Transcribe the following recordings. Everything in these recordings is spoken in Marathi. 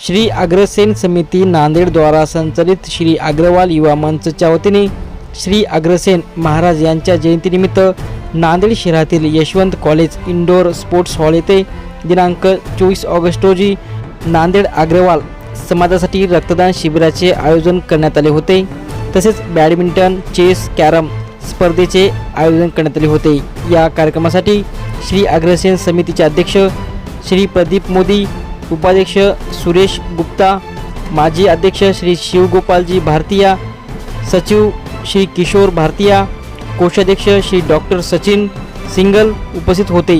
श्री अग्रसेन समिती नांदेड द्वारा संचालित श्री अग्रवाल युवा मंचच्या वतीने श्री अग्रसेन महाराज यांच्या जयंतीनिमित्त नांदेड शहरातील Yashwant college indoor sports hall येथे दिनांक चोवीस ऑगस्ट रोजी नांदेड अग्रवाल समाजासाठी रक्तदान शिबिराचे आयोजन करण्यात आले होते. तसेच बॅडमिंटन चेस कॅरम स्पर्धेचे आयोजन करण्यात आले होते. या कार्यक्रमासाठी श्री अग्रसेन समितीचे अध्यक्ष श्री प्रदीप मोदी उपाध्यक्ष सुरेश गुप्ता माजी अध्यक्ष श्री शिवगोपालजी भारतीया सचिव श्री किशोर भारतीया कोषाध्यक्ष श्री डॉक्टर सचिन सिंगल उपस्थित होते.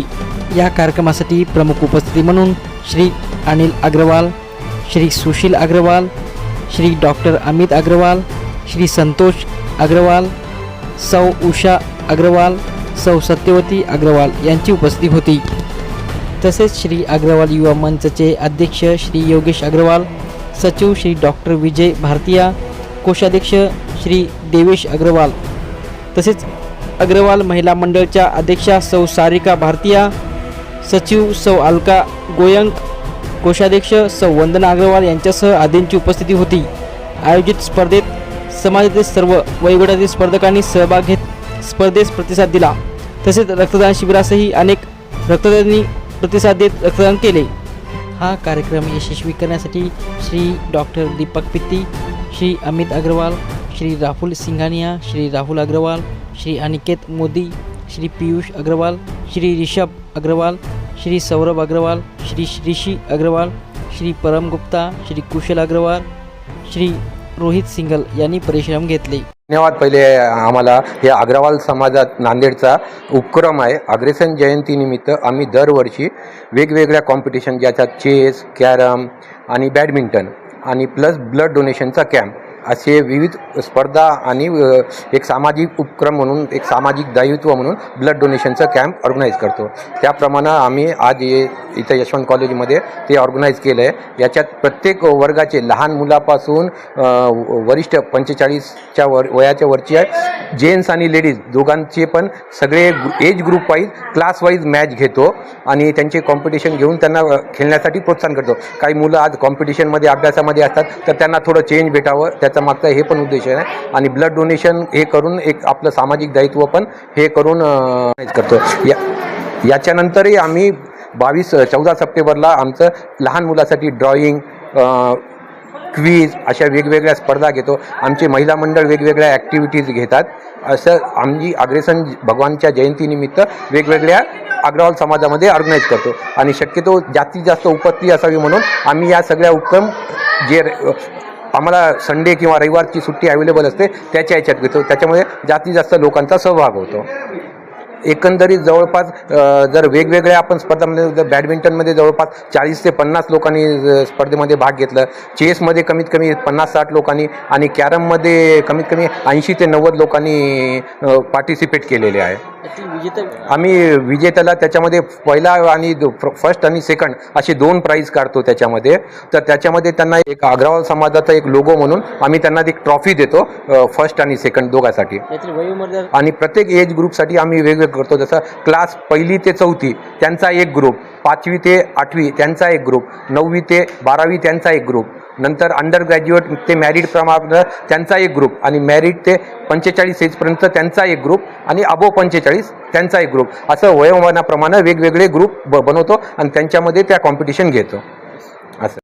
या कार्यक्रमासाठी प्रमुख उपस्थिती म्हणून श्री अनिल अग्रवाल श्री सुशील अग्रवाल श्री डॉक्टर अमित अग्रवाल श्री संतोष अग्रवाल सौ उषा अग्रवाल सौ सत्यवती अग्रवाल यांची उपस्थिती होती. तसेच श्री अग्रवाल युवा मंचचे अध्यक्ष श्री योगेश अग्रवाल सचिव श्री डॉक्टर विजय भारतीया कोषाध्यक्ष श्री देवेश अग्रवाल तसेच अग्रवाल महिला मंडळच्या अध्यक्षा सौ सारिका भारतीया सचिव सौ अलका गोयंक कोषाध्यक्ष सौ वंदना अग्रवाल यांच्यासह आदींची उपस्थिती होती. आयोजित स्पर्धेत समाजातील सर्व वयोगटातील स्पर्धकांनी सहभाग घेत स्पर्धेस प्रतिसाद दिला. तसेच रक्तदान शिबिरासही अनेक रक्तदानी प्रतिसाद देत रक्तदान केले. हा कार्यक्रम यशस्वी करण्यासाठी श्री डॉक्टर दीपक पित्ती श्री अमित अग्रवाल श्री राहुल सिंघानिया श्री राहुल अग्रवाल श्री अनिकेत मोदी श्री पियुष अग्रवाल श्री ऋषभ अग्रवाल श्री सौरभ अग्रवाल श्री ऋषी अग्रवाल श्री परम गुप्ता श्री कुशल अग्रवाल श्री रोहित सिंगल यांनी परिश्रम घेतले. धन्यवाद. पहिले आम्हाला या अग्रवाल समाजात नांदेडचा उपक्रम आहे. अग्रेसन जयंतीनिमित्त आम्ही दरवर्षी वेगवेगळ्या कॉम्पिटिशन ज्याच्यात चेस कॅरम आणि बॅडमिंटन आणि प्लस ब्लड डोनेशनचा कॅम्प असे विविध स्पर्धा आणि एक सामाजिक उपक्रम म्हणून एक सामाजिक दायित्व म्हणून ब्लड डोनेशनचा कॅम्प ऑर्गनाईज करतो. त्याप्रमाणे आम्ही आज ये इथं यशवंत कॉलेजमध्ये ते ऑर्गनाईज केलं आहे याच्यात प्रत्येक वर्गाचे लहान मुलापासून वरिष्ठ पंचेचाळीसच्या वर वयाच्या वरची आहे. जेंट्स आणि लेडीज दोघांचे पण सगळे age group wise class wise match घेतो आणि त्यांचे कॉम्पिटिशन घेऊन त्यांना खेळण्यासाठी प्रोत्साहन करतो. काही मुलं आज कॉम्पिटिशनमध्ये अभ्यासामध्ये असतात तर त्यांना थोडं चेंज भेटावं त्याचा मागचा हे पण उद्देश आहे. आणि ब्लड डोनेशन हे करून एक आपलं सामाजिक दायित्व पण हे करून करतो. या याच्यानंतरही आम्ही बावीस चौदा सप्टेंबरला आमचं लहान मुलासाठी ड्रॉइंग क्वीज अशा वेगवेगळ्या स्पर्धा घेतो. आमचे महिला मंडळ वेगवेगळ्या ॲक्टिव्हिटीज घेतात. असं आमची अग्रेसन भगवानच्या जयंतीनिमित्त वेगवेगळ्या अग्रवाल समाजामध्ये ऑर्गनाईज करतो. आणि शक्यतो जास्तीत जास्त उपस्थिती असावी म्हणून आम्ही या सगळ्या उपक्रम जे र- आम्हाला संडे किंवा रविवारची सुट्टी अवेलेबल असते त्याच्या ह्याच्यात घेतो. त्याच्यामुळे जास्तीत जास्त लोकांचा सहभाग होतो. एकंदरीत जवळपास जर वेगवेगळ्या आपण स्पर्धामध्ये जर बॅडमिंटनमध्ये जवळपास चाळीस ते पन्नास लोकांनी स्पर्धेमध्ये भाग घेतला. चेसमध्ये कमीत कमी पन्नास साठ लोकांनी आणि कॅरममध्ये कमीत कमी ऐंशी ते नव्वद लोकांनी पार्टिसिपेट केलेले आहे. आम्ही विजेत्याला त्याच्यामध्ये पहिला आणि फर्स्ट आणि सेकंड असे दोन प्राईज काढतो त्याच्यामध्ये. तर त्याच्यामध्ये त्यांना एक अग्रवाल समाजाचा एक लोगो म्हणून आम्ही त्यांना एक ट्रॉफी देतो फर्स्ट आणि सेकंड दोघांसाठी. आणि प्रत्येक एज ग्रुपसाठी आम्ही वेगवेगळं करतो. जसं क्लास पहिली ते चौथी त्यांचा एक ग्रुप पाचवी ते आठवी त्यांचा एक ग्रुप नववी ते बारावी त्यांचा एक ग्रुप नंतर अंडर ग्रॅज्युएट ते मॅरिड प्रमाणे त्यांचा एक ग्रुप आणि मॅरिड ते पंचेचाळीस एजपर्यंत त्यांचा एक ग्रुप आणि अबो पंचेचाळीस त्यांचा एक ग्रुप असं वयोमानाप्रमाणे वेगवेगळे ग्रुप ब बनवतो आणि त्यांच्यामध्ये त्या कॉम्पिटिशन घेतो. असं.